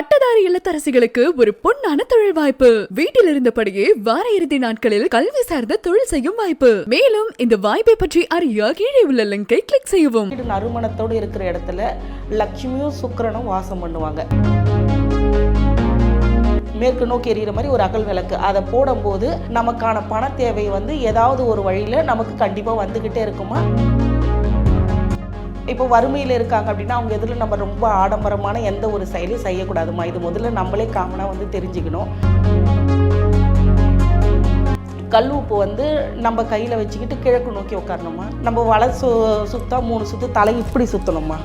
பட்டதாரி இல்லத்தரசிகளுக்கு ஒரு பொன்னான தொழில் வாய்ப்பு. வீட்டில் இருந்தபடியே வார இறுதி நாட்களில் கல்வி சார்ந்த தொழில் செய்யும் வாய்ப்பு. மேலும் இந்த வாய்ப்பை பற்றி அறிய கீழே உள்ள லிங்கை கிளிக் செய்யவும். நறுமணத்தோடு இருக்கிற இடத்துல லக்ஷ்மியும் சுக்கரனும் வாசம் பண்ணுவாங்க. மேற்கு நோக்கி எறிகிற மாதிரி ஒரு அகல் விளக்கு. அதை போடும்போது நமக்கான பண தேவை வந்து ஏதாவது ஒரு வழியில் நமக்கு கண்டிப்பாக வந்துக்கிட்டே இருக்குமா? இப்போ வறுமையில் இருக்காங்க அப்படின்னா அவங்க எதில் நம்ம ரொம்ப ஆடம்பரமான எந்த ஒரு செயலையும் செய்யக்கூடாதுமா? இது முதல்ல நம்மளே காமனாக வந்து தெரிஞ்சுக்கணும். கல் உப்பு வந்து நம்ம கையில் வச்சுக்கிட்டு கிழக்கு நோக்கி உட்காரணுமா? நம்ம வலை சு சுத்தா மூணு சுற்று தலை இப்படி சுற்றணுமா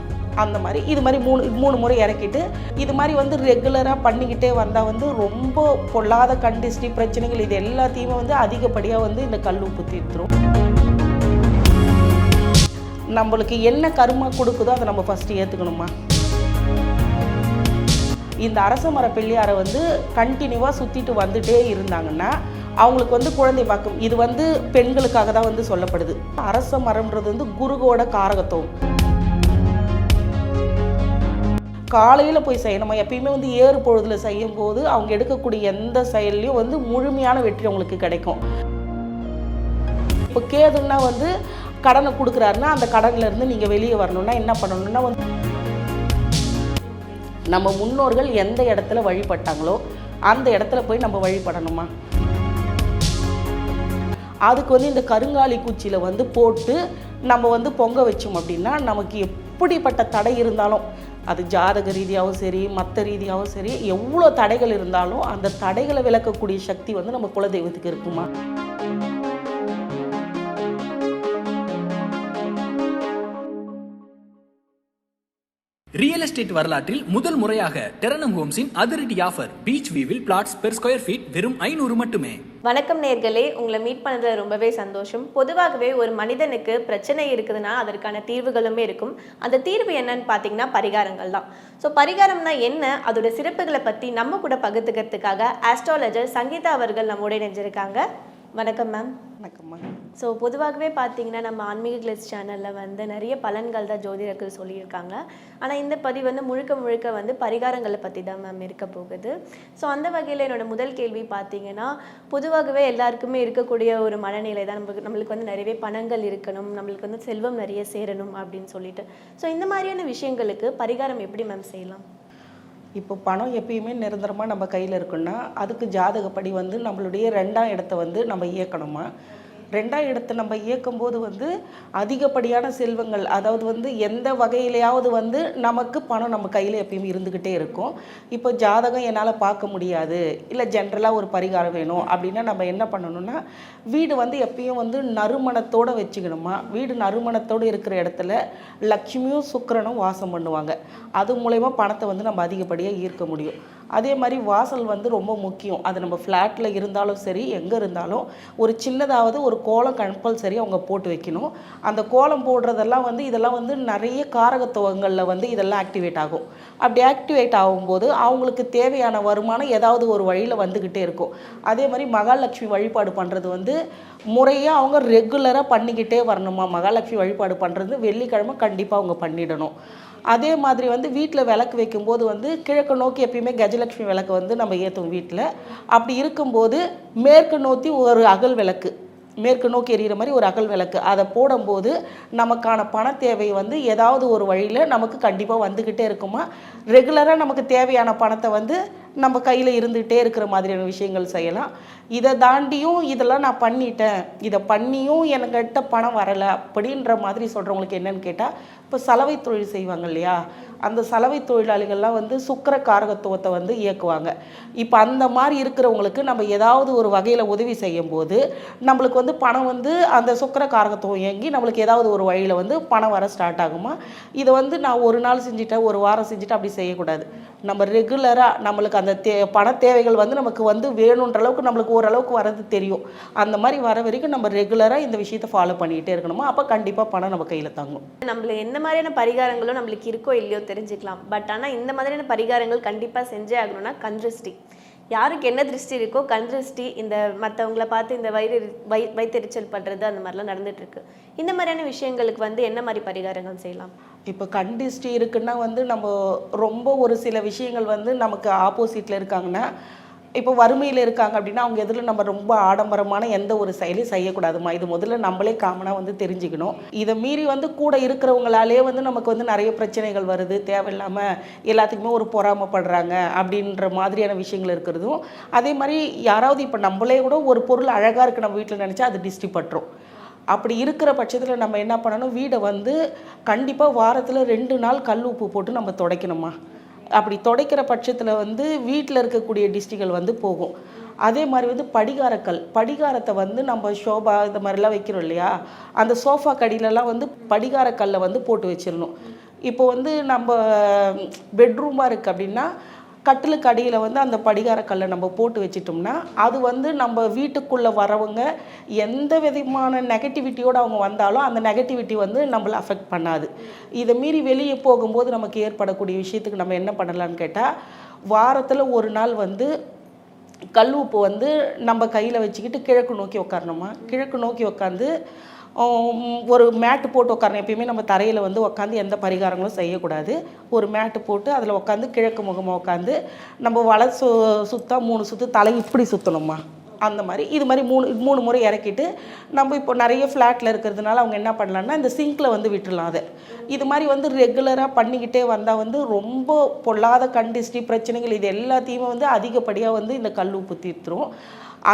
அந்த மாதிரி இது மாதிரி மூணு மூணு முறை இறக்கிட்டு இது மாதிரி வந்து ரெகுலராக பண்ணிக்கிட்டே வந்தால் வந்து ரொம்ப பொல்லாத கண்டிஸ்டி பிரச்சனைகள் இது எல்லாத்தையுமே வந்து அதிகப்படியாக வந்து இந்த கல் உப்பு தீர்த்துரும். நம்மளுக்கு என்ன கருமா கொடுக்குதோ அதை நம்ம ஃபஸ்ட்டு ஏற்றுக்கணுமா இந்த அரச மர பிள்ளையாரை வந்து கண்டினியூவாக சுற்றிட்டு வந்துட்டே இருந்தாங்கன்னா அவங்களுக்கு வந்து குழந்தை பார்க்கும் இது வந்து பெண்களுக்காக தான் வந்து சொல்லப்படுது. அரச மரம்ன்றது வந்து குருகோட காரகத்துவம். காலையில் போய் செய்யணுமா. எப்பயுமே வந்து ஏறு பொழுதில் செய்யும் போது அவங்க எடுக்கக்கூடிய எந்த செயல்லையும் வந்து முழுமையான வெற்றி அவங்களுக்கு கிடைக்கும். இப்போ கேதுன்னா வந்து கடனை கொடுக்குறாருன்னா அந்த கடன்லேருந்து நீங்கள் வெளியே வரணும்னா என்ன பண்ணணும்னா வந்து நம்ம முன்னோர்கள் எந்த இடத்துல வழிபட்டாங்களோ அந்த இடத்துல போய் நம்ம வழிபடணுமா? அதுக்கு வந்து இந்த கருங்காலி குச்சியில் வந்து போட்டு நம்ம வந்து பொங்க வச்சோம் அப்படின்னா நமக்கு எப்படிப்பட்ட தடை இருந்தாலும் அது ஜாதக ரீதியாகவும் சரி மற்ற ரீதியாகவும் சரி எவ்வளோ தடைகள் இருந்தாலும் அந்த தடைகளை விளக்கக்கூடிய சக்தி வந்து நம்ம குலதெய்வத்துக்கு இருக்குமா? எஸ்டேட் வரலாற்றில் முதல் முறையாக டெரனம் ஹோம்ஸின் அதிரடி ஆஃபர் பீச் வியூவில் பிளாட்ஸ் பெர் ஸ்கொயர் ஃபீட் வெறும் ஐநூறு மட்டுமே. வணக்கம் நேர்களே உங்களை மீட் பண்ணதில் ரொம்பவே சந்தோஷம். பொதுவாகவே ஒரு மனிதனுக்கு பிரச்சனை இருக்குதுன்னா அதற்கான தீர்வுகளுமே இருக்கும். அந்த தீர்வு என்னன்னு பார்த்தீங்கன்னா பரிகாரங்கள் தான். ஸோ பரிகாரம்னா என்ன? அதோட சிறப்புகளை பற்றி நம்ம கூட பகிர்ந்துக்கிறதுக்காக ஆஸ்ட்ராலஜர் சங்கீதா அவர்கள் நம்மோட இணைஞ்சிருக்காங்க. வணக்கம் மேம் வணக்கம்மா. ஸோ பொதுவாகவே பார்த்தீங்கன்னா நம்ம ஆன்மீக கிளிஸ் சேனலில் வந்து நிறைய பலன்கள் தான் ஜோதிடர்கள் சொல்லியிருக்காங்க. ஆனால் இந்த பதிவு வந்து முழுக்க முழுக்க வந்து பரிகாரங்களை பற்றி தான் மேம் இருக்க போகுது. ஸோ அந்த வகையில் என்னோட முதல் கேள்வி பார்த்தீங்கன்னா பொதுவாகவே எல்லாருக்குமே இருக்கக்கூடிய ஒரு மனநிலை தான். நம்மளுக்கு நம்மளுக்கு வந்து நிறையவே பணங்கள் இருக்கணும் நம்மளுக்கு வந்து செல்வம் நிறைய சேரணும் அப்படின்னு சொல்லிட்டு. ஸோ இந்த மாதிரியான விஷயங்களுக்கு பரிகாரம் எப்படி மேம் செய்யலாம்? இப்போ பணம் எப்பயுமே நிரந்தரமாக நம்ம கையில் இருக்குன்னா அதுக்கு ஜாதகப்படி வந்து நம்மளுடைய ரெண்டாம் இடத்த வந்து நம்ம இயக்கணுமா ரெண்டாம் இடத்தை நம்ம இயக்கும்போது வந்து அதிகப்படியான செல்வங்கள் அதாவது வந்து எந்த வகையிலையாவது வந்து நமக்கு பணம் நம்ம கையில் எப்பயுமே இருந்துக்கிட்டே இருக்கும். இப்போ ஜாதகம் என்னால் பார்க்க முடியாது. இல்லை ஜென்ரலாக ஒரு பரிகாரம் வேணும் அப்படின்னா நம்ம என்ன பண்ணணும்னா வீடு வந்து எப்பயும் வந்து நறுமணத்தோடு வச்சுக்கணுமா? வீடு நறுமணத்தோடு இருக்கிற இடத்துல லக்ஷ்மியும் சுக்கரனும் வாசம் பண்ணுவாங்க. அது மூலயமா பணத்தை வந்து நம்ம அதிகப்படியாக ஈர்க்க முடியும். அதே மாதிரி வாசல் வந்து ரொம்ப முக்கியம். அது நம்ம ஃப்ளாட்டில் இருந்தாலும் சரி எங்கே இருந்தாலும் ஒரு சின்னதாவது ஒரு கோலம் கம்பல்சரி அவங்க போட்டு வைக்கணும். அந்த கோலம் போடுறதெல்லாம் வந்து இதெல்லாம் வந்து நிறைய காரகத்துவங்களில் வந்து இதெல்லாம் ஆக்டிவேட் ஆகும். அப்படி ஆக்டிவேட் ஆகும்போது அவங்களுக்கு தேவையான வருமானம் ஏதாவது ஒரு வழியில் வந்துக்கிட்டே இருக்கும். அதே மாதிரி மகாலட்சுமி வழிபாடு பண்ணுறது வந்து முறையாக அவங்க ரெகுலராக பண்ணிக்கிட்டே வரணுமா? மகாலட்சுமி வழிபாடு பண்ணுறது வெள்ளிக்கிழமை கண்டிப்பாக அவங்க பண்ணிடணும். அதே மாதிரி வந்து வீட்டில் விளக்கு வைக்கும்போது வந்து கிழக்கு நோக்கி எப்பயுமே கஜலட்சுமி விளக்கு வந்து நம்ம ஏற்றுவோம் வீட்டில் அப்படி இருக்கும்போது மேற்கு நோக்கி ஒரு அகல் விளக்கு. மேற்கு நோக்கி எறிகிற மாதிரி ஒரு அகல் விளக்கு. அதை போடும்போது நமக்கான பண தேவை வந்து ஏதாவது ஒரு வழியில் நமக்கு கண்டிப்பாக வந்துக்கிட்டே இருக்குமா? ரெகுலராக நமக்கு தேவையான பணத்தை வந்து நம்ம கையில் இருந்துகிட்டே இருக்கிற மாதிரியான விஷயங்கள் செய்யலாம். இதை தாண்டியும் இதெல்லாம் நான் பண்ணிட்டேன். இதை பண்ணியும் என்கிட்ட பணம் வரலை அப்படின்ற மாதிரி சொல்கிறவங்களுக்கு என்னென்னு கேட்டால் இப்போ சலவை தொழில் செய்வாங்க இல்லையா? அந்த சலவை தொழிலாளிகள்லாம் வந்து சுக்கர காரகத்துவத்தை வந்து இயக்குவாங்க. இப்போ அந்த மாதிரி இருக்கிறவங்களுக்கு நம்ம ஏதாவது ஒரு வகையில் உதவி செய்யும் போது நம்மளுக்கு வந்து பணம் வந்து அந்த சுக்கர காரகத்துவம் இயங்கி நம்மளுக்கு ஏதாவது ஒரு வழியில் வந்து பணம் வர ஸ்டார்ட் ஆகுமா? இதை வந்து நான் ஒரு நாள் செஞ்சுட்டேன் ஒரு வாரம் செஞ்சுட்டு அப்படி செய்யக்கூடாது. நம்ம ரெகுலராக நம்மளுக்கு அந்த தே பண தேவைகள் வந்து நமக்கு வந்து வேணுன்ற அளவுக்கு நம்மளுக்கு ஓரளவுக்கு வரது தெரியும். அந்த மாதிரி வர வரைக்கும் நம்ம ரெகுலராக இந்த விஷயத்தை ஃபாலோ பண்ணிகிட்டே இருக்கணுமா? அப்போ கண்டிப்பாக பணம் நம்ம கையில் தங்கும். நம்மள என்ன மாதிரியான பரிகாரங்களும் நம்மளுக்கு இருக்கோ இல்லையோ தெரிஞ்சுக்கலாம். பட் ஆனால் இந்த மாதிரியான பரிகாரங்கள் கண்டிப்பாக செஞ்சே ஆகணும்னா கந்திருஷ்டி யாருக்கு என்ன திருஷ்டி இருக்கோ கண் திருஷ்டி இந்த மற்றவங்கள பார்த்து இந்த வயிறு வை வைத்தெரிச்சல் பண்ணுறது அந்த மாதிரிலாம் நடந்துகிட்ருக்கு இந்த மாதிரியான விஷயங்களுக்கு வந்து என்ன மாதிரி பரிகாரங்கள் செய்யலாம்? இப்போ கண் திருஷ்டி இருக்குன்னா வந்து நம்ம ரொம்ப ஒரு சில விஷயங்கள் வந்து நமக்கு ஆப்போசிட்டில் இருக்காங்கன்னா இப்போ வறுமையில் இருக்காங்க அப்படின்னா அவங்க எதில் நம்ம ரொம்ப ஆடம்பரமான எந்த ஒரு செயலையும் செய்யக்கூடாதுமா? இது முதல்ல நம்மளே காமனாக வந்து தெரிஞ்சுக்கணும். இதை மீறி வந்து கூட இருக்கிறவங்களாலே வந்து நமக்கு வந்து நிறைய பிரச்சனைகள் வருது. தேவையில்லாமல் எல்லாத்துக்குமே ஒரு பொறாமைப்படுறாங்க அப்படின்ற மாதிரியான விஷயங்கள் இருக்கிறதும் அதே மாதிரி யாராவது இப்போ நம்மளே கூட ஒரு பொருள் அழகாக இருக்குது நம்ம வீட்டில் நினச்சா அது டிஸ்டி பட்டுரும். அப்படி இருக்கிற பட்சத்தில் நம்ம என்ன பண்ணணும்? வீடை வந்து கண்டிப்பாக வாரத்தில் ரெண்டு நாள் கல் உப்பு போட்டு நம்ம துடைக்கணுமா? அப்படி துடைக்கிற பட்சத்தில் வந்து வீட்டில் இருக்கக்கூடிய டிஸ்டிகள் வந்து போகும். அதே மாதிரி வந்து படிகாரக்கல் படிகாரத்தை வந்து நம்ம ஷோபா இந்த மாதிரிலாம் வைக்கிறோம் இல்லையா? அந்த சோஃபா கடியிலலாம் வந்து படிகாரக்கல்லை வந்து போட்டு வச்சிடணும். இப்போ வந்து நம்ம பெட்ரூமாக இருக்குது அப்படின்னா கட்டிலுக்கு அடியில் வந்து அந்த படிகார கல்லை நம்ம போட்டு வச்சிட்டோம்னா அது வந்து நம்ம வீட்டுக்குள்ளே வரவங்க எந்த விதமான நெகட்டிவிட்டியோடு அவங்க வந்தாலும் அந்த நெகட்டிவிட்டி வந்து நம்மளை அஃபெக்ட் பண்ணாது. இதை மீறி வெளியே போகும்போது நமக்கு ஏற்படக்கூடிய விஷயத்துக்கு நம்ம என்ன பண்ணலான்னு கேட்டால் வாரத்தில் ஒரு நாள் வந்து கல் உப்பு வந்து நம்ம கையில் வச்சுக்கிட்டு கிழக்கு நோக்கி உட்காரணுமா கிழக்கு நோக்கி உட்காந்து ஒரு மேட்டு போட்டு உட்காரணும். எப்பயுமே நம்ம தரையில் வந்து உட்காந்து எந்த பரிகாரங்களும் செய்யக்கூடாது. ஒரு மேட்டு போட்டு அதில் உட்காந்து கிழக்கு முகமாக உட்காந்து நம்ம வலை சு சுத்தா மூணு சுற்று தலை இப்படி சுற்றணுமா அந்த மாதிரி. இது மாதிரி மூணு மூணு முறை இறக்கிட்டு நம்ம இப்போ நிறைய ஃப்ளாட்டில் இருக்கிறதுனால அவங்க என்ன பண்ணலான்னா இந்த சிங்க்கில் வந்து விட்டுடலாம் அதை. இது மாதிரி வந்து ரெகுலராக பண்ணிக்கிட்டே வந்தால் வந்து ரொம்ப பொல்லாத கண்டிஸ்டி பிரச்சனைகள் இது எல்லாத்தையுமே வந்து அதிகப்படியாக வந்து இந்த கல் உப்பு தீர்த்துரும்.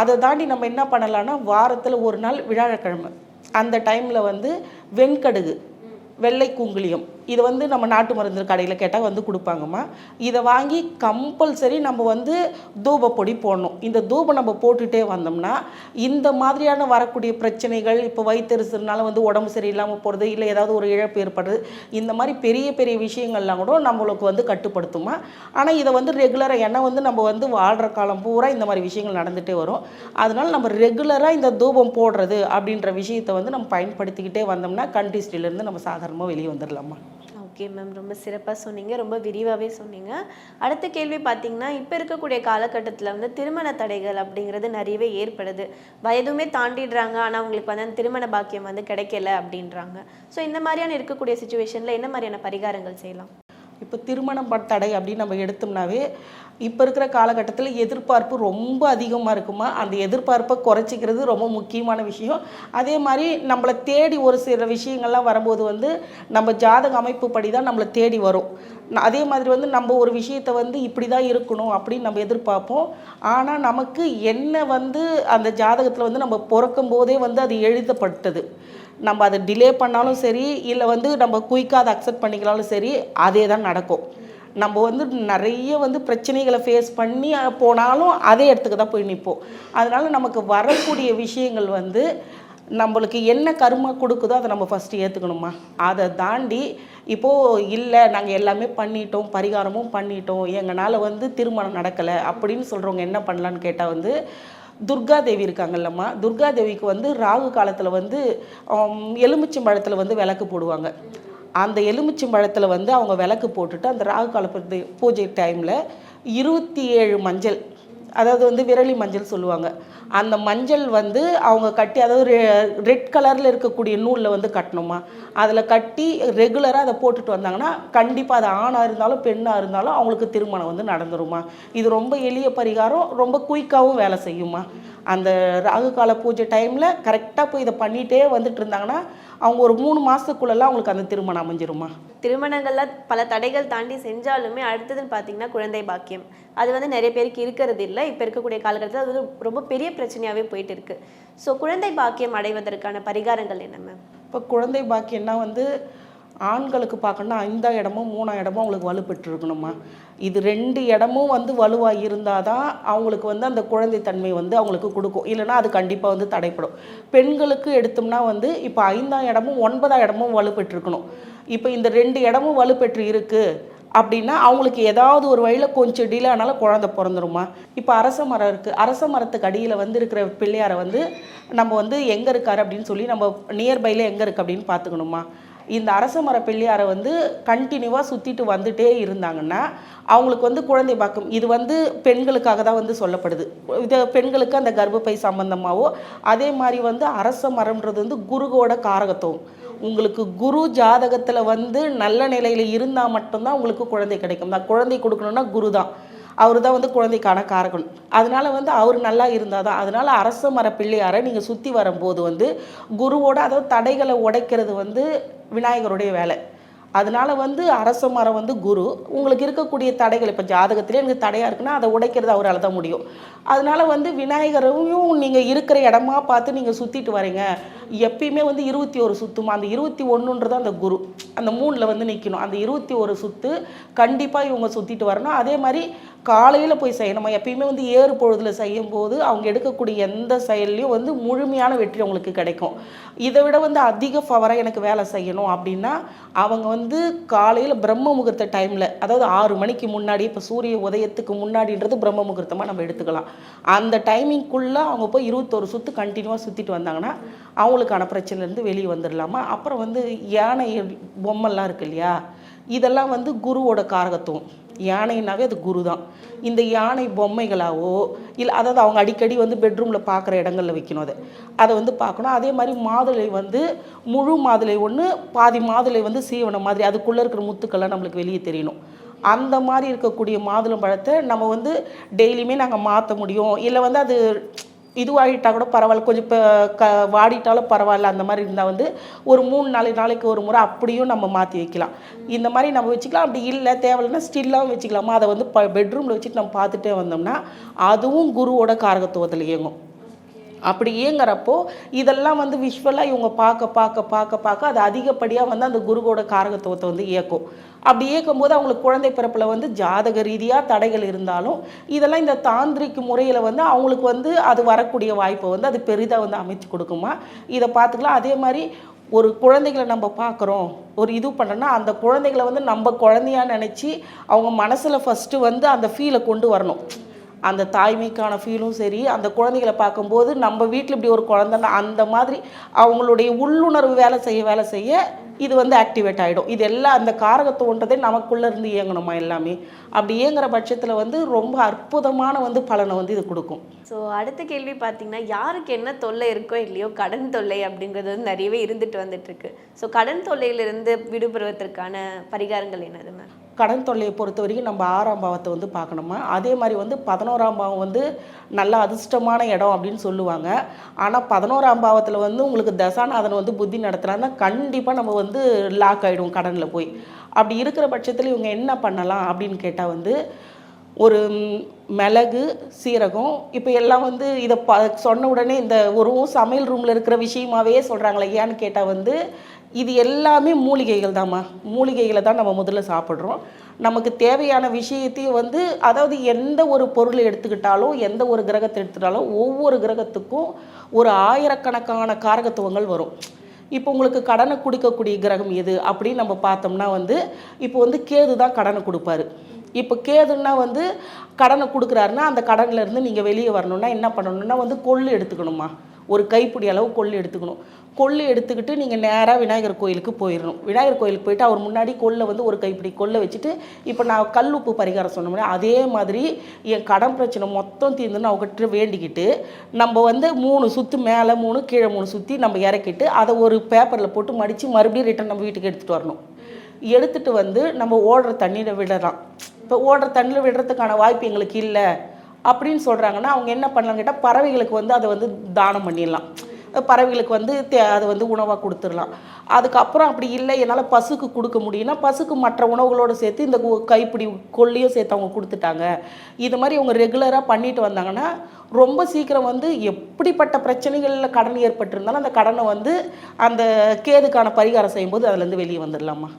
அதை தாண்டி நம்ம என்ன பண்ணலான்னா வாரத்தில் ஒரு நாள் வியாழக்கிழமை. அந்த டைமில் வந்து வெண்கடுகு வெள்ளை குங்குளியம் இது வந்து நம்ம நாட்டு மருந்து கடையில் கேட்டால் வந்து கொடுப்பாங்கம்மா. இதை வாங்கி கம்பல்சரி நம்ம வந்து தூபப்பொடி போடணும். இந்த தூபம் நம்ம போட்டுகிட்டே வந்தோம்னா இந்த மாதிரியான வரக்கூடிய பிரச்சனைகள் இப்போ வயிற்றுனால வந்து உடம்பு சரியில்லாமல் போகிறது இல்லை ஏதாவது ஒரு இழப்பு ஏற்படுறது இந்த மாதிரி பெரிய பெரிய விஷயங்கள்லாம் கூட நம்மளுக்கு வந்து கட்டுப்படுத்துமா ஆனால் இதை வந்து ரெகுலராக ஏன்னா வந்து நம்ம வந்து வாழ்கிற காலம் பூரா இந்த மாதிரி விஷயங்கள் நடந்துகிட்டே வரும். அதனால் நம்ம ரெகுலராக இந்த தூபம் போடுறது அப்படின்ற விஷயத்தை வந்து நம்ம பயன்படுத்திக்கிட்டே வந்தோம்னா கண்டிஸ்டிலேருந்து நம்ம சாதாரணமாக வெளியே வந்துடலாமா ஓகே மேம் ரொம்ப சிறப்பாக சொன்னீங்க. ரொம்ப விரிவாகவே சொன்னீங்க. அடுத்த கேள்வி பார்த்தீங்கன்னா இப்போ இருக்கக்கூடிய காலகட்டத்தில் வந்து திருமண தடைகள் அப்படிங்கிறது நிறையவே ஏற்படுது. வயதுமே தாண்டிடுறாங்க. ஆனால் அவங்களுக்கு வந்து அந்த திருமண பாக்கியம் வந்து கிடைக்கல அப்படின்றாங்க. ஸோ இந்த மாதிரியான இருக்கக்கூடிய சுச்சுவேஷனில் என்ன மாதிரியான பரிகாரங்கள் செய்யலாம்? இப்போ திருமணம் தடை அப்படின்னு நம்ம எடுத்தோம்னாவே இப்போ இருக்கிற காலகட்டத்தில் எதிர்பார்ப்பு ரொம்ப அதிகமாக இருக்குமா? அந்த எதிர்பார்ப்பை குறைச்சிக்கிறது ரொம்ப முக்கியமான விஷயம். அதே மாதிரி நம்மளை தேடி ஒரு சில விஷயங்கள்லாம் வரும்போது வந்து நம்ம ஜாதக அமைப்பு படி தான் நம்மளை தேடி வரும். அதே மாதிரி வந்து நம்ம ஒரு விஷயத்தை வந்து இப்படி தான் இருக்கணும் அப்படின்னு நம்ம எதிர்பார்ப்போம். ஆனால் நமக்கு என்ன வந்து அந்த ஜாதகத்தில் வந்து நம்ம பிறக்கும் போதே வந்து அது எழுதப்பட்டது. நம்ம அதை டிலே பண்ணாலும் சரி இல்லை வந்து நம்ம குயிக்காக அதை அக்செப்ட் பண்ணிக்கலாலும் சரி அதே தான் நடக்கும். நம்ம வந்து நிறைய வந்து பிரச்சனைகளை ஃபேஸ் பண்ணி போனாலும் அதே இடத்துக்கு தான் போய் நிற்போம் அதனால் நமக்கு வரக்கூடிய விஷயங்கள் வந்து நம்மளுக்கு என்ன கருமை கொடுக்குதோ அதை நம்ம ஃபஸ்ட்டு ஏற்றுக்கணுமா அதை தாண்டி இப்போது இல்லை நாங்கள் எல்லாமே பண்ணிட்டோம் பரிகாரமும் பண்ணிட்டோம் எங்களால் வந்து திருமணம் நடக்கலை அப்படின்னு சொல்கிறவங்க என்ன பண்ணலான்னு கேட்டால் வந்து துர்கா தேவி இருக்காங்கல்லம்மா. துர்கா தேவிக்கு வந்து ராகு காலத்தில் வந்து எலுமிச்சம்பழத்தில் வந்து விளக்கு போடுவாங்க. அந்த எலுமிச்சம்பழத்தில் வந்து அவங்க விளக்கு போட்டுட்டு அந்த ராகு கால பூஜை- பூஜை டைமில் இருபத்தி ஏழு மஞ்சள் அதாவது வந்து விரலி மஞ்சள் சொல்லுவாங்க. அந்த மஞ்சள் வந்து அவங்க கட்டி அதாவது ரெட் கலரில் இருக்கக்கூடிய நூலில் வந்து கட்டணுமா? அதில் கட்டி ரெகுலராக அதை போட்டுட்டு வந்தாங்கன்னா கண்டிப்பாக அது ஆணாக இருந்தாலும் பெண்ணாக இருந்தாலும் அவங்களுக்கு திருமணம் வந்து நடந்துருமா? இது ரொம்ப எளிய பரிகாரம் ரொம்ப குயிக்காகவும் வேலை செய்யுமா? அந்த ராகு கால பூஜை டைமில் கரெக்டாக போய் இதை பண்ணிகிட்டே வந்துட்டு இருந்தாங்கன்னா அவங்க ஒரு மூணு மாதத்துக்குள்ளெல்லாம் அவங்களுக்கு அந்த திருமணம் அமைஞ்சிருமா? திருமணங்கள்ல பல தடைகள் தாண்டி செஞ்சாலுமே அடுத்ததுன்னு பார்த்தீங்கன்னா குழந்தை பாக்கியம். அது வந்து நிறைய பேருக்கு இருக்கிறது இல்லை. இப்போ இருக்கக்கூடிய காலகட்டத்தில் அது ரொம்ப பெரிய பிரச்சனையாகவே போயிட்டு இருக்கு. ஸோ குழந்தை பாக்கியம் அடைவதற்கான பரிகாரங்கள் என்ன மேம் இப்போ குழந்தை பாக்கியம்னா வந்து ஆண்களுக்கு பார்க்கணும்னா ஐந்தா இடமும் மூணா இடமும் அவங்களுக்கு வலுப்பெற்றிருக்கணுமா இது ரெண்டு இடமும் வந்து வலுவாக இருந்தால் தான் அவங்களுக்கு வந்து அந்த குழந்தைத்தன்மை வந்து அவங்களுக்கு கொடுக்கும். இல்லைன்னா அது கண்டிப்பாக வந்து தடைப்படும். பெண்களுக்கு எடுத்தோம்னா வந்து இப்போ ஐந்தாம் இடமும் ஒன்பதாம் இடமும் வலுப்பெற்றிருக்கணும் இப்போ இந்த ரெண்டு இடமும் வலுப்பெற்று இருக்குது அப்படின்னா அவங்களுக்கு ஏதாவது ஒரு வழியில் கொஞ்சம் டிலே ஆனாலும் குழந்த பிறந்துருமா இப்போ அரச மரம் இருக்குது அரச மரத்துக்கு அடியில் வந்து இருக்கிற பிள்ளையாரை வந்து நம்ம வந்து எங்கே இருக்காரு அப்படின்னு சொல்லி நம்ம நியர்பையில் எங்கே இருக்குது அப்படின்னு பார்த்துக்கணுமா இந்த அரச மர பிள்ளையாரை வந்து கண்டினியூவாக சுற்றிட்டு வந்துட்டே இருந்தாங்கன்னா அவங்களுக்கு வந்து குழந்தை பாக்கம் இது வந்து பெண்களுக்காக தான் வந்து சொல்லப்படுது. இது பெண்களுக்கு அந்த கர்ப்பப்பை சம்பந்தமாகவோ அதே மாதிரி வந்து அரச மரம்ன்றது வந்து குருவோட காரகத்துவம். உங்களுக்கு குரு ஜாதகத்தில் வந்து நல்ல நிலையில் இருந்தால் மட்டும்தான் உங்களுக்கு குழந்தை கிடைக்கும். நான் குழந்தை கொடுக்கணுன்னா குரு தான் அவர் தான் வந்து குழந்தைக்கான காரகன். அதனால் வந்து அவர் நல்லா இருந்தால் தான் அதனால் அரச மர பிள்ளையாரை நீங்கள் சுற்றி வரும்போது வந்து குருவோட அதாவது தடைகளை உடைக்கிறது வந்து விநாயகருடைய வேலை. அதனால் வந்து அரச மரம் வந்து குரு. உங்களுக்கு இருக்கக்கூடிய தடைகள் இப்போ ஜாதகத்திலே எனக்கு தடையாக இருக்குன்னா அதை உடைக்கிறது அவரால் தான் முடியும். அதனால் வந்து விநாயகரையும் நீங்கள் இருக்கிற இடமா பார்த்து நீங்கள் சுற்றிட்டு வரீங்க. எப்பயுமே வந்து இருபத்தி ஒரு சுத்துமா? அந்த இருபத்தி ஒன்றுன்றது அந்த குரு. அந்த மூணில் வந்து நிற்கணும் அந்த இருபத்தி ஒரு சுத்து கண்டிப்பாக இவங்க சுற்றிட்டு வரணும். அதே மாதிரி காலையில் போய் செய்யணுமா? எப்பயுமே வந்து ஏறு பொழுதில் செய்யும்போது அவங்க எடுக்கக்கூடிய எந்த செயல்லையும் வந்து முழுமையான வெற்றி அவங்களுக்கு கிடைக்கும். இதை விட வந்து அதிக பவராக எனக்கு வேலை செய்யணும் அப்படின்னா அவங்க வந்து காலையில் பிரம்ம முகூர்த்த டைமில் அதாவது ஆறு மணிக்கு முன்னாடி இப்போ சூரிய உதயத்துக்கு முன்னாடின்றது பிரம்ம முகூர்த்தமாக நம்ம எடுத்துக்கலாம். அந்த டைமிங்குள்ளே அவங்க போய் இருபத்தோரு சுற்று கண்டினியூவாக சுற்றிட்டு வந்தாங்கன்னா அவங்களுக்கான பிரச்சனைலேருந்து வெளியே வந்துடலாமா அப்புறம் வந்து யானை பொம்மெல்லாம் இருக்கு இல்லையா? இதெல்லாம் வந்து குருவோட காரகத்துவம். யானைனாவே அது குரு தான் இந்த யானை பொம்மைகளாவோ இல்லை அதாவது அவங்க அடிக்கடி வந்து பெட்ரூமில் பார்க்குற இடங்களில் வைக்கணும் அதை. அதை வந்து பார்க்கணும் அதே மாதிரி மாதுளை வந்து முழு மாதுளை ஒன்று பாதி மாதுளை வந்து சீவன மாதிரி அதுக்குள்ளே இருக்கிற முத்துக்கள்லாம் நம்மளுக்கு வெளியே தெரியணும். அந்த மாதிரி இருக்கக்கூடிய மாதுளம் பழத்தை நம்ம வந்து டெய்லியுமே நாங்கள் மாற்ற முடியும். இல்லை வந்து அது இதுவாகிட்டால் கூட பரவாயில்ல. கொஞ்சம் இப்போ க வாடிட்டாலும் பரவாயில்ல. அந்த மாதிரி இருந்தால் வந்து ஒரு மூணு நாலு நாளைக்கு ஒரு முறை அப்படியும் நம்ம மாற்றி வைக்கலாம். இந்த மாதிரி நம்ம வச்சுக்கலாம். அப்படி இல்லை தேவையில்லைன்னா ஸ்டில்லாகவும் வச்சுக்கலாமா? அதை வந்து ப பெட்ரூமில் வச்சுட்டு நம்ம பார்த்துட்டே வந்தோம்னா அதுவும் குருவோட காரகத்துவத்தில் இயங்கும். அப்படி இயங்குறப்போ இதெல்லாம் வந்து விஷுவலாக இவங்க பார்க்க பார்க்க பார்க்க பார்க்க அது அதிகப்படியாக வந்து அந்த குருவோட காரகத்துவத்தை வந்து இயக்கும். அப்படி இயக்கும்போது அவங்களுக்கு குழந்தை பிறப்பில் வந்து ஜாதக ரீதியாக தடைகள் இருந்தாலும் இதெல்லாம் இந்த தாந்திரிக் முறையில் வந்து அவங்களுக்கு வந்து அது வரக்கூடிய வாய்ப்பை வந்து அது பெரிதாக வந்து அமைச்சு கொடுக்குமா? இதை பார்த்துக்கலாம். அதே மாதிரி ஒரு குழந்தைகளை நம்ம பார்க்குறோம் ஒரு இது பண்ணுறோன்னா அந்த குழந்தைகளை வந்து நம்ம குழந்தையாக நினச்சி அவங்க மனசில் ஃபஸ்ட்டு வந்து அந்த ஃபீலை கொண்டு வரணும். அந்த தாய்மைக்கான ஃபீலும் சரி அந்த குழந்தைகளை பார்க்கும்போது நம்ம வீட்டில் இப்படி ஒரு குழந்தைன்னா அந்த மாதிரி அவங்களுடைய உள்ளுணர்வு வேலை செய்ய வேலை செய்ய இது வந்து ஆக்டிவேட் ஆகிடும் இது எல்லாம் அந்த காரகத்துவன்றதே நமக்குள்ளே இருந்து இயங்கணுமா எல்லாமே? அப்படி இயங்குற பட்சத்தில் வந்து ரொம்ப அற்புதமான வந்து பலனை வந்து இது கொடுக்கும். ஸோ அடுத்த கேள்வி பார்த்தீங்கன்னா யாருக்கு என்ன தொல்லை இருக்கோ இல்லையோ கடன் தொல்லை அப்படிங்கிறது வந்து நிறையவே இருந்துட்டு வந்துட்டு இருக்கு. ஸோ கடன் தொல்லையிலிருந்து விடுபடுவதற்கான பரிகாரங்கள் என்னது மேம் கடன் தொல்லையை பொறுத்த வரைக்கும் நம்ம ஆறாம் பாவத்தை வந்து பார்க்கணுமா? அதே மாதிரி வந்து பதினோராம் பாவம் வந்து நல்ல அதிர்ஷ்டமான இடம் அப்படின்னு சொல்லுவாங்க. ஆனால் பதினோராம் பாவத்தில் வந்து உங்களுக்கு தசாநாதன் வந்து புத்தி நடத்துகிறாங்கன்னா கண்டிப்பாக நம்ம வந்து லாக் ஆகிடும் கடனில் போய். அப்படி இருக்கிற பட்சத்தில் இவங்க என்ன பண்ணலாம் அப்படின்னு கேட்டால் வந்து ஒரு மிளகு சீரகம் இப்போ எல்லாம் வந்து இதை ப சொன்ன உடனே இந்த ஒரு சமையல் ரூமில் இருக்கிற விஷயமாவே சொல்கிறாங்களே ஏன்னு கேட்டால் வந்து இது எல்லாமே மூலிகைகள் தாம்மா. மூலிகைகளை தான் நம்ம முதல்ல சாப்பிட்றோம். நமக்கு தேவையான விஷயத்தையும் வந்து அதாவது எந்த ஒரு பொருளை எடுத்துக்கிட்டாலும் எந்த ஒரு கிரகத்தை எடுத்துக்கிட்டாலும் ஒவ்வொரு கிரகத்துக்கும் ஒரு ஆயிரக்கணக்கான காரகத்துவங்கள் வரும். இப்போ உங்களுக்கு கடனை கொடுக்கக்கூடிய கிரகம் எது அப்படின்னு நம்ம பார்த்தோம்னா வந்து இப்போ வந்து கேது தான் கடனை கொடுப்பாரு. இப்போ கேதுன்னா வந்து கடனை கொடுக்குறாருன்னா அந்த கடன்லேருந்து நீங்கள் வெளியே வரணும்னா என்ன பண்ணணும்னா வந்து கொள்ளு எடுத்துக்கணுமா ஒரு கைப்பிடி அளவு கொள்ளு எடுத்துக்கணும். கொள்ளு எடுத்துக்கிட்டு நீங்கள் நேராக விநாயகர் கோயிலுக்கு போயிடணும் விநாயகர் கோயிலுக்கு போயிட்டு அவர் முன்னாடி கொல்லை வந்து ஒரு கைப்பிடி கொல்லை வச்சுட்டு இப்போ நான் கல் உப்பு பரிகாரம் சொன்னோம்னா அதே மாதிரி என் கடன் பிரச்சனை மொத்தம் தீர்ந்துன்னு அவங்ககிட்ட வேண்டிக்கிட்டு நம்ம வந்து மூணு சுற்று மேலே மூணு கீழே மூணு சுற்றி நம்ம இறக்கிட்டு அதை ஒரு பேப்பரில் போட்டு மடித்து மறுபடியும் ரிட்டன் நம்ம வீட்டுக்கு எடுத்துகிட்டு வரணும். எடுத்துகிட்டு வந்து நம்ம ஓடுற தண்ணியில் விடலாம். இப்போ ஓடுற தண்ணியில் விடுறதுக்கான வாய்ப்பு எங்களுக்கு இல்லை. அப்படின்னு சொல்கிறாங்கன்னா அவங்க என்ன பண்ணலாம் கேட்டால் பறவைகளுக்கு வந்து அதை வந்து தானம் பண்ணிடலாம். பறவைகளுக்கு வந்து தே அதை வந்து உணவாக கொடுத்துடலாம். அதுக்கப்புறம் அப்படி இல்லை என்னால் பசுக்கு கொடுக்க முடியும்னா பசுக்கு மற்ற உணவுகளோடு சேர்த்து இந்த கைப்பிடி கொல்லியும் சேர்த்து அவங்க கொடுத்துட்டாங்க. இது மாதிரி அவங்க ரெகுலராக பண்ணிட்டு வந்தாங்கன்னா ரொம்ப சீக்கிரம் வந்து எப்படிப்பட்ட பிரச்சனைகளில் கடன் ஏற்பட்டிருந்தாலும் அந்த கடனை வந்து அந்த கேதுக்கான பரிகாரம் செய்யும்போது அதுலேருந்து வெளியே வந்துடலாமா?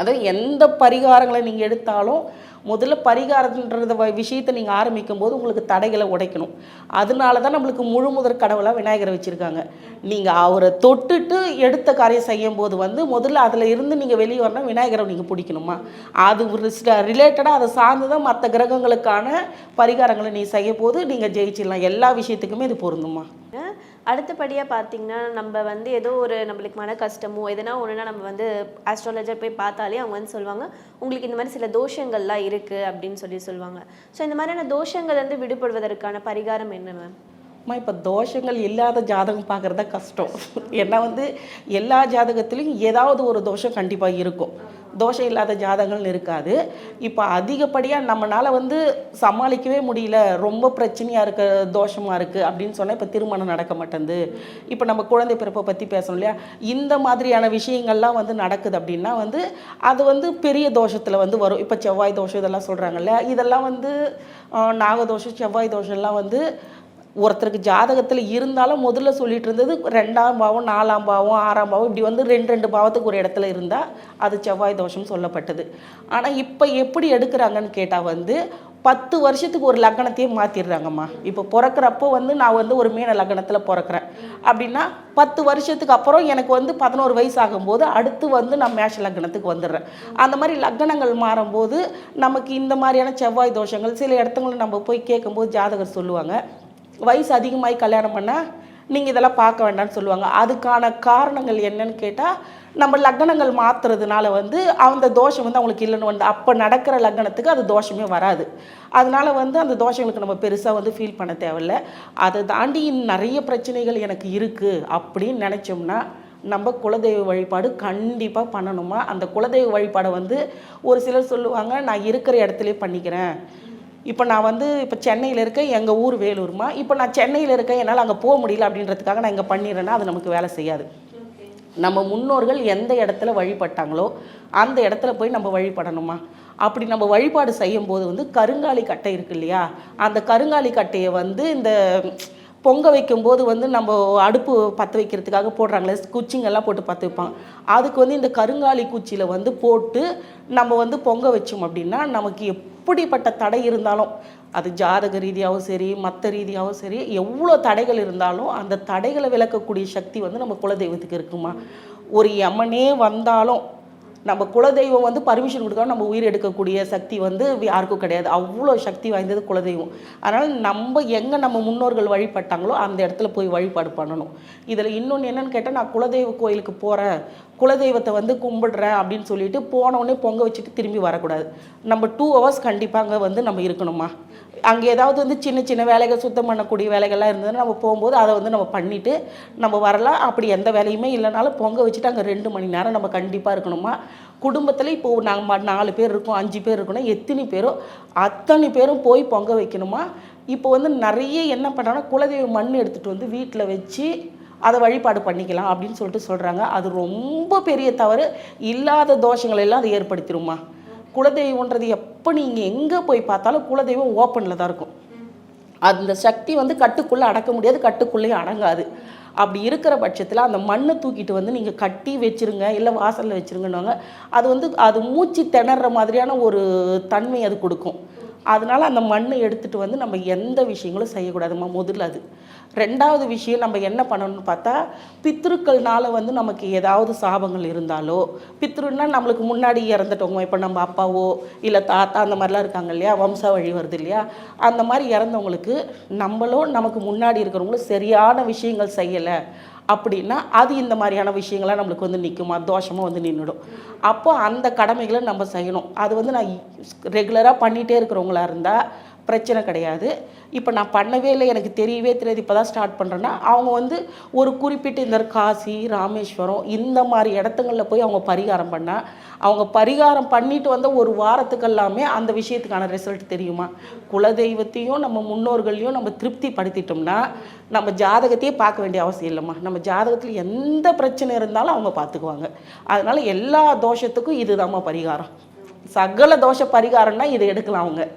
அதாவது எந்த பரிகாரங்களை நீங்கள் எடுத்தாலும் முதல்ல பரிகாரன்றத வ- விஷயத்தை நீங்கள் ஆரம்பிக்கும் போது உங்களுக்கு தடைகளை உடைக்கணும். அதனால தான் நம்மளுக்கு முழு முதற் கடவுளாக விநாயகரை வச்சுருக்காங்க. நீங்கள் அவரை தொட்டுட்டு எடுத்த காரியம் செய்யும் போது வந்து முதல்ல அதில் இருந்து நீங்கள் வெளியே வரணும் விநாயகரை நீங்கள் பிடிக்கணுமா? அது ஒரு ரிலேட்டடாக அதை சார்ந்து தான் மற்ற கிரகங்களுக்கான பரிகாரங்களை நீ செய்யும் போது நீங்கள் ஜெயிச்சிடலாம். எல்லா விஷயத்துக்குமே இது பொருந்துமா? அடுத்தபடியாக பார்த்தீங்கன்னா நம்ம வந்து ஏதோ ஒரு நம்மளுக்கு மன கஷ்டமோ எதனா ஒன்றுனா நம்ம வந்து ஆஸ்ட்ராலஜர் போய் பார்த்தாலே அவங்க வந்து சொல்லுவாங்க உங்களுக்கு இந்த மாதிரி சில தோஷங்கள்லாம் இருக்குது அப்படின்னு சொல்லி சொல்லுவாங்க. ஸோ இந்த மாதிரியான தோஷங்கள் வந்து விடுபடுவதற்கான பரிகாரம் என்ன மேம் அம்மா இப்போ தோஷங்கள் இல்லாத ஜாதகம் பார்க்குறதா கஷ்டம். ஏன்னா வந்து எல்லா ஜாதகத்துலேயும் ஏதாவது ஒரு தோஷம் கண்டிப்பாக இருக்கும். தோஷம் இல்லாத ஜாதகங்கள் இருக்காது. இப்போ அதிகப்படியாக நம்மளால் வந்து சமாளிக்கவே முடியல. ரொம்ப பிரச்சனையாக இருக்க தோஷமாக இருக்குது அப்படின்னு சொன்னால் இப்போ திருமணம் நடக்க மாட்டேங்குது. இப்போ நம்ம குழந்தை பிறப்பை பற்றி பேசணும் இல்லையா? இந்த மாதிரியான விஷயங்கள்லாம் வந்து நடக்குது அப்படின்னா வந்து அது வந்து பெரிய தோஷத்தில் வந்து வரும். இப்போ செவ்வாய் தோஷம் இதெல்லாம் சொல்கிறாங்க இல்லையா? இதெல்லாம் வந்து நாகதோஷம் செவ்வாய் தோஷம்லாம் வந்து ஒருத்தருக்கு ஜாதகத்தில் இருந்தாலும் முதல்ல சொல்லிட்டு இருந்தது ரெண்டாம் பாவம் நாலாம் பாவம் ஆறாம் பாவம் இப்படி வந்து ரெண்டு ரெண்டு பாவத்துக்கு ஒரு இடத்துல இருந்தால் அது செவ்வாய் தோஷம் சொல்லப்பட்டது. ஆனால் இப்போ எப்படி எடுக்கிறாங்கன்னு கேட்டால் வந்து பத்து வருஷத்துக்கு ஒரு லக்னத்தையே மாற்றிடுறாங்கம்மா இப்போ பிறக்கிறப்போ வந்து நான் வந்து ஒரு மீன லக்னத்தில் பிறக்கிறேன். அப்படின்னா பத்து வருஷத்துக்கு அப்புறம் எனக்கு வந்து பதினோரு வயசு ஆகும்போது அடுத்து வந்து நான் மேஷ லக்னத்துக்கு வந்துடுறேன். அந்த மாதிரி லக்னங்கள் மாறும்போது நமக்கு இந்த மாதிரியான செவ்வாய் தோஷங்கள் சில இடத்துங்களை நம்ம போய் கேட்கும்போது ஜாதகர் சொல்லுவாங்க வயசு அதிகமாகி கல்யாணம் பண்ணால் நீங்கள் இதெல்லாம் பார்க்க வேண்டாம்னு சொல்லுவாங்க. அதுக்கான காரணங்கள் என்னன்னு கேட்டால் நம்ம லக்னங்கள் மாற்றுறதுனால வந்து அந்த தோஷம் வந்து அவங்களுக்கு இல்லைன்னு வந்து அப்போ நடக்கிற லக்னத்துக்கு அது தோஷமே வராது. அதனால வந்து அந்த தோஷங்களுக்கு நம்ம பெருசாக வந்து ஃபீல் பண்ண தேவையில்ல. அதை தாண்டி நிறைய பிரச்சனைகள் எனக்கு இருக்குது அப்படின்னு நினச்சோம்னா நம்ம குலதெய்வ வழிபாடு கண்டிப்பாக பண்ணணுமா? அந்த குலதெய்வ வழிபாடை வந்து ஒரு சிலர் சொல்லுவாங்க நான் இருக்கிற இடத்துலயே பண்ணிக்கிறேன். இப்போ நான் வந்து இப்போ சென்னையில் இருக்கேன் எங்கள் ஊர் வேலூர்மா. இப்போ நான் சென்னையில் இருக்கேன் என்னால் அங்கே போக முடியல அப்படின்றதுக்காக நான் இங்கே பண்ணிடுறேன்னா அது நமக்கு வேலை செய்யாது. நம்ம முன்னோர்கள் எந்த இடத்துல வழிபட்டாங்களோ அந்த இடத்துல போய் நம்ம வழிபடணுமா? அப்படி நம்ம வழிபாடு செய்யும்போது வந்து கருங்காலி கட்டை இருக்கு இல்லையா? அந்த கருங்காலி கட்டையை வந்து இந்த பொங்க வைக்கும்போது வந்து நம்ம அடுப்பு பற்ற வைக்கிறதுக்காக போடுறாங்களே குச்சிங்கெல்லாம் போட்டு பற்ற வைப்பாங்க. அதுக்கு வந்து இந்த கருங்காலி குச்சியில் வந்து போட்டு நம்ம வந்து பொங்க வச்சோம் அப்படின்னா நமக்கு எப்படிப்பட்ட தடை இருந்தாலும் அது ஜாதக ரீதியாகவும் சரி மற்ற ரீதியாகவும் சரி எவ்வளோ தடைகள் இருந்தாலும் அந்த தடைகளை விளக்கக்கூடிய சக்தி வந்து நம்ம குலதெய்வத்துக்கு இருக்குமா? ஒரு யமனே வந்தாலும் நம்ம குலதெய்வம் வந்து பர்மிஷன் கொடுக்காம நம்ம உயிர் எடுக்கக்கூடிய சக்தி வந்து யாருக்கும் கிடையாது. அவ்வளோ சக்தி வாய்ந்தது குலதெய்வம். அதனால் நம்ம எங்கே நம்ம முன்னோர்கள் வழிபட்டாங்களோ அந்த இடத்துல போய் வழிபாடு பண்ணணும். இதில் இன்னொன்று என்னன்னு கேட்டால் நான் குலதெய்வ கோயிலுக்கு போகிறேன் குலதெய்வத்தை வந்து கும்பிடுறேன் அப்படின்னு சொல்லிட்டு போனவுடனே பொங்க வச்சுட்டு திரும்பி வரக்கூடாது. நம்ம டூ ஹவர்ஸ் கண்டிப்பாக வந்து நம்ம இருக்கணுமா? அங்கே ஏதாவது வந்து சின்ன சின்ன வேலைகள் சுத்தம் பண்ணக்கூடிய வேலைகள்லாம் இருந்ததுன்னா நம்ம போகும்போது அதை வந்து நம்ம பண்ணிவிட்டு நம்ம வரலாம். அப்படி எந்த வேலையுமே இல்லைனாலும் பொங்க வச்சுட்டு அங்கே ரெண்டு மணி நேரம் நம்ம கண்டிப்பாக இருக்கணுமா? குடும்பத்தில் இப்போது நாங்கள் நாலு பேர் இருக்கோம் அஞ்சு பேர் இருக்கணும் எத்தனை பேரோ அத்தனை பேரும் போய் பொங்க வைக்கணுமா? இப்போ வந்து நிறைய என்ன பண்ணுறாங்கன்னா குலதெய்வ மண் எடுத்துகிட்டு வந்து வீட்டில் வச்சு அதை வழிபாடு பண்ணிக்கலாம் அப்படின்னு சொல்லிட்டு சொல்கிறாங்க அது ரொம்ப பெரிய தவறு. இல்லாத தோஷங்கள் எல்லாம் அதை ஏற்படுத்திடுமா குலதெய்வன்றது எப்போ நீங்கள் எங்கே போய் பார்த்தாலும் குலதெய்வம் ஓப்பனில் தான் இருக்கும். அந்த சக்தி வந்து கட்டுக்குள்ளே அடக்க முடியாது கட்டுக்குள்ளேயும் அடங்காது. அப்படி இருக்கிற பட்சத்தில் அந்த மண்ணை தூக்கிட்டு வந்து நீங்கள் கட்டி வச்சிருங்க இல்லை வாசலில் வச்சுருங்கன்னுவாங்க. அது வந்து அது மூச்சு திணற மாதிரியான ஒரு தன்மை அது கொடுக்கும். அதனால் அந்த மண்ணை எடுத்துகிட்டு வந்து நம்ம எந்த விஷயங்களும் செய்யக்கூடாதுமா முதல்ல அது. ரெண்டாவது விஷயம் நம்ம என்ன பண்ணணும்னு பார்த்தா பித்திருக்கள்னால வந்து நமக்கு ஏதாவது சாபங்கள் இருந்தாலோ பித்ருன்னா நம்மளுக்கு முன்னாடி இறந்துட்டவங்க இப்போ நம்ம அப்பாவோ இல்லை தாத்தா அந்த மாதிரிலாம் இருக்காங்க இல்லையா வம்ச வழி வருது இல்லையா அந்த மாதிரி இறந்தவங்களுக்கு நம்மளும் நமக்கு முன்னாடி இருக்கிறவங்களும் சரியான விஷயங்கள் செய்யலை. அப்படின்னா அது இந்த மாதிரியான விஷயங்கள்லாம் நம்மளுக்கு வந்து நிற்குமா தோஷமாக வந்து நின்றுடும் அப்போ அந்த கடமைகளை நம்ம செய்யணும். அது வந்து நான் ரெகுலராக பண்ணிகிட்டே இருக்கிறவங்களா இருந்தால் பிரச்சனை கிடையாது. இப்போ நான் பண்ணவே இல்லை எனக்கு தெரியவே தெரியாது இப்போ தான் ஸ்டார்ட் பண்ணுறேன்னா அவங்க வந்து ஒரு குறிப்பிட்ட இந்த காசி ராமேஸ்வரம் இந்த மாதிரி இடத்துங்களில் போய் அவங்க பரிகாரம் பண்ணால் அவங்க பரிகாரம் பண்ணிட்டு வந்த ஒரு வாரத்துக்கு எல்லாமே அந்த விஷயத்துக்கான ரிசல்ட் தெரியுமா? குலதெய்வத்தையும் நம்ம முன்னோர்களையும் நம்ம திருப்தி படுத்திட்டோம்னா நம்ம ஜாதகத்தையே பார்க்க வேண்டிய அவசியம் இல்லைம்மா. நம்ம ஜாதகத்தில் எந்த பிரச்சனை இருந்தாலும் அவங்க பார்த்துக்குவாங்க. அதனால எல்லா தோஷத்துக்கும் இதுதாம்மா பரிகாரம். சகல தோஷ பரிகாரம்னா இதை எடுக்கலாம் அவங்க.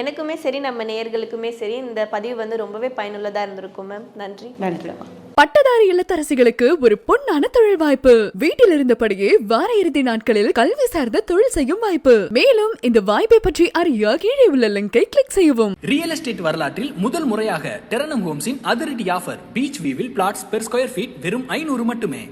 எனக்குமே சரி நம்ம நேயர்களுக்குமே சரி இந்த பதிவு வந்து ரொம்பவே பயனுள்ளதாக இருந்திருக்கும் மேம் நன்றி. நன்றிம்மா பட்டதாரி இல்லத்தரசிகளுக்கு ஒரு பொன்னான தொழில் வாய்ப்பு. வீட்டில் இருந்தபடியே வார இறுதி நாட்களில் கல்வி சார்ந்த தொழில் செய்யும் வாய்ப்பு. மேலும் இந்த வாய்ப்பை பற்றி அறிய கீழே உள்ள லிங்கை கிளிக் செய்யவும். ரியல் எஸ்டேட் வரலாற்றில் முதல் முறையாக டெரனம் ஹோம்ஸின் அதிரடி ஆஃபர் பீச் வியூவில் பிளாட்ஸ் பெர் ஸ்கொயர் ஃபீட் வெறும் ஐநூறு மட்டுமே.